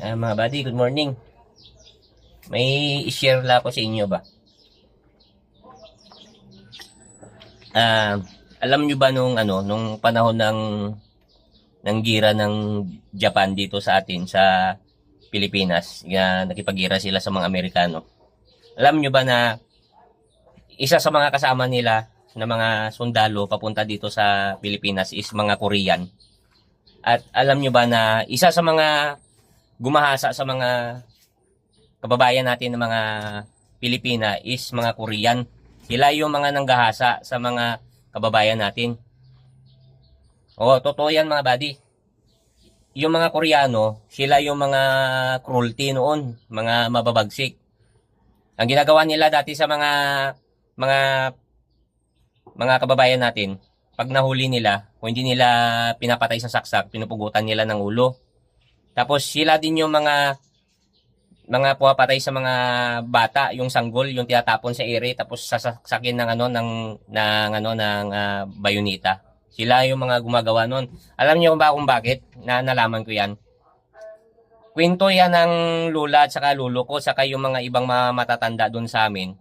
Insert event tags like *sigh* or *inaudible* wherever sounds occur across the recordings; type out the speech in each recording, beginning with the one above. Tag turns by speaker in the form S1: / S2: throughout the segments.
S1: Ah, mga buddy, good morning. May i-share lang ako sa inyo ba? Ah, alam nyo ba nung ano, nung panahon ng ng gira ng Japan dito sa atin sa Pilipinas, na nakipag-gira sila sa mga Amerikano. Alam nyo ba na isa sa mga kasama nila na mga sundalo papunta dito sa Pilipinas is mga Korean. At alam nyo ba na isa sa mga gumahasa sa mga kababayan natin ng mga Pilipina is mga Korean. Sila yung mga nanggahasa sa mga kababayan natin. Oo, totoo yan mga buddy. Yung mga Koreano, sila yung mga cruelty noon, mga mababagsik. Ang ginagawa nila dati sa mga mga mga kababayan natin, pag nahuli nila, kung hindi nila pinapatay sa saksak, pinupugutan nila ng ulo. Tapos sila din yung mga mga puwapatay sa mga bata, yung sanggol, yung tinatapon sa ere tapos sasaksakin ng ano ng ng ano ng ah, bayonita. Sila yung mga gumagawa noon. Alam niyo ba kung bakit? Na nalaman ko 'yan. Kwento yan ng lula at saka lulo ko saka yung mga ibang mga matatanda doon sa amin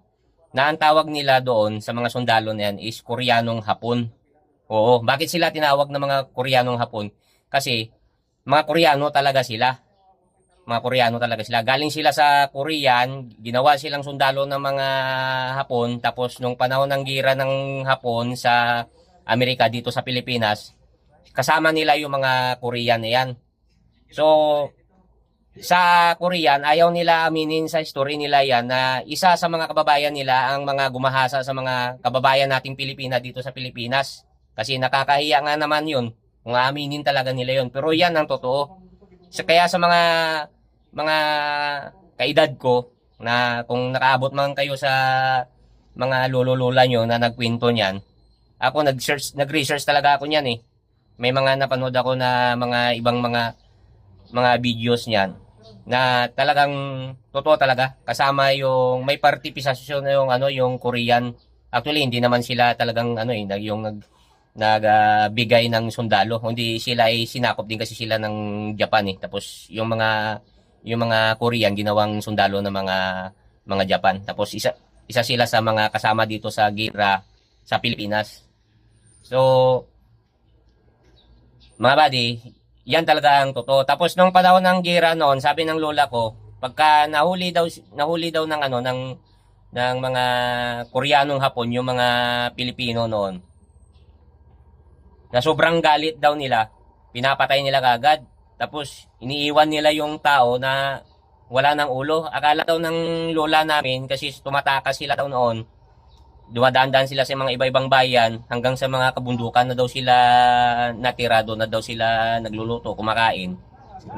S1: na ang tawag nila doon sa mga sundalo na yan is Koreanong Hapon. Oo, bakit sila tinawag na mga Koreanong Hapon? Kasi mga Koreano talaga sila. Mga Koreano talaga sila. Galing sila sa Korean, ginawa silang sundalo ng mga Hapon, tapos nung panahon ng gira ng Hapon sa Amerika dito sa Pilipinas, kasama nila yung mga Korean na yan. So, sa Korean, ayaw nila aminin sa story nila yan na isa sa mga kababayan nila ang mga gumahasa sa mga kababayan nating Pilipina dito sa Pilipinas. Kasi nakakahiya nga naman yun kung aaminin talaga nila yun. Pero yan ang totoo. So, kaya sa mga mga kaedad ko na kung nakaabot man kayo sa mga lolo-lola nyo na nagkwento niyan, ako nag-search, nag-research talaga ako niyan eh. May mga napanood ako na mga ibang mga mga videos niyan na talagang totoo talaga kasama yung may participation na yung ano yung Korean actually hindi naman sila talagang ano eh yung nag nagbigay ng sundalo hindi sila ay sinakop din kasi sila ng Japan eh tapos yung mga yung mga Korean ginawang sundalo ng mga mga Japan tapos isa isa sila sa mga kasama dito sa gira sa Pilipinas so mga buddy yan talaga ang totoo. Tapos nung panahon ng gira noon, sabi ng lola ko, pagka nahuli daw nahuli daw ng ano ng ng mga Koreanong Hapon, yung mga Pilipino noon. Na sobrang galit daw nila, pinapatay nila kagad. Tapos iniiwan nila yung tao na wala ng ulo. Akala daw ng lola namin kasi tumatakas sila daw noon. Dumadaan-daan sila sa mga iba-ibang bayan hanggang sa mga kabundukan na daw sila natira doon na daw sila nagluluto, kumakain,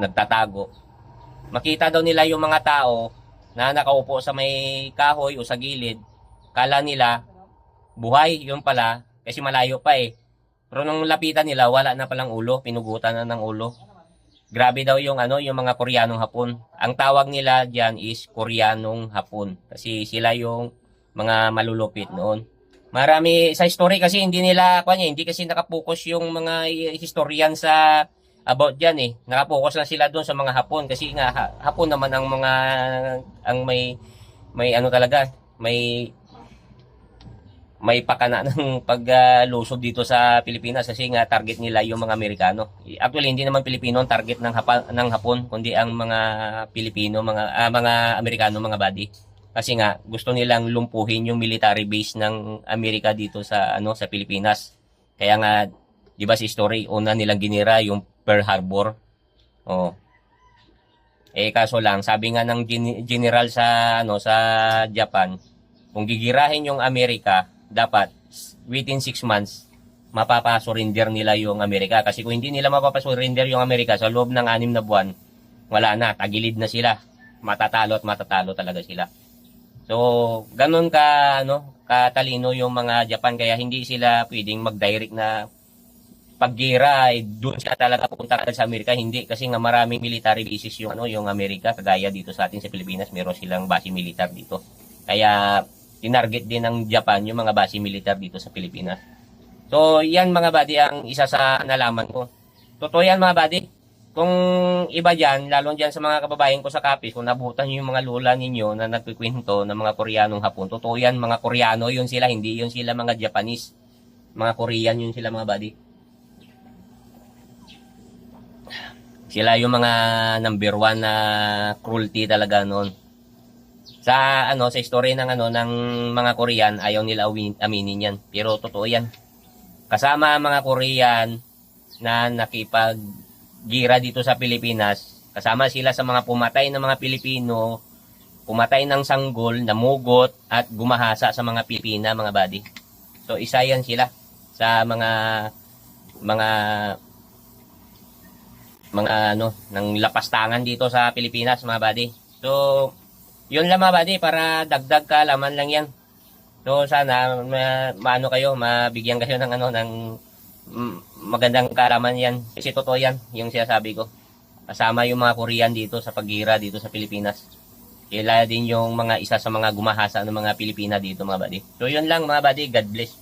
S1: nagtatago. Makita daw nila yung mga tao na nakaupo sa may kahoy o sa gilid. Kala nila buhay, yun pala, kasi malayo pa eh. Pero nung lapitan nila, wala na palang ulo, pinugutan na ng ulo. Grabe daw yung ano, yung mga Koreanong Hapon. Ang tawag nila diyan is Koreanong Hapon kasi sila yung mga malulupit noon. Marami sa story kasi hindi nila kanya, hindi kasi nakapokus yung mga historian sa about diyan eh. Nakapokus lang sila doon sa mga Hapon kasi nga ha- Hapon naman ang mga ang may may ano talaga, may may pakana *laughs* ng paglusob dito sa Pilipinas kasi nga target nila yung mga Amerikano. Actually hindi naman Pilipino ang target ng Hapa, ng Hapon kundi ang mga Pilipino, mga ah, mga Amerikano, mga body. Kasi nga gusto nilang lumpuhin yung military base ng Amerika dito sa ano sa Pilipinas. Kaya nga 'di ba si story una nilang ginira yung Pearl Harbor. Oh. Eh kaso lang sabi nga ng gen- general sa ano sa Japan, kung gigirahin yung Amerika, dapat within 6 months mapapa-surrender nila yung Amerika. Kasi kung hindi nila mapapa-surrender yung Amerika sa loob ng anim na buwan, wala na, tagilid na sila. Matatalo at matatalo talaga sila. So, ganun ka ano, katalino yung mga Japan. Kaya hindi sila pwedeng mag-direct na paggira. Ay doon sila talaga pupunta sa Amerika. Hindi kasi nga maraming military bases yung ano yung Amerika. Kagaya dito sa atin sa Pilipinas meron silang base militar dito. Kaya tinarget din ng Japan yung mga base militar dito sa Pilipinas so yan mga buddy ang isa sa nalaman ko totoo yan mga buddy kung iba dyan, lalo dyan sa mga kababayan ko sa Kapis, kung nabutan nyo yung mga lula ninyo na nagkikwento ng mga Koreanong hapon, totoo yan, mga Koreano yun sila, hindi yun sila mga Japanese. Mga Korean yun sila mga buddy. Sila yung mga number one na cruelty talaga noon. Sa ano sa story ng ano ng mga Korean ayaw nila aminin yan. Pero totoo yan. Kasama ang mga Korean na nakipag gira dito sa Pilipinas. Kasama sila sa mga pumatay ng mga Pilipino, pumatay ng sanggol, namugot at gumahasa sa mga Pilipina, mga buddy. So isa yan sila sa mga mga mga ano, ng lapastangan dito sa Pilipinas, mga buddy. So, yun lang mga buddy, para dagdag kaalaman lang yan. So, sana ma, maano kayo, mabigyan kayo ng ano, ng magandang kaalaman yan. Kasi totoo yan, yung sinasabi ko. Kasama yung mga Korean dito sa pagira dito sa Pilipinas. Sila din yung mga isa sa mga gumahasa ng mga Pilipina dito mga buddy. So, yun lang mga buddy. God bless.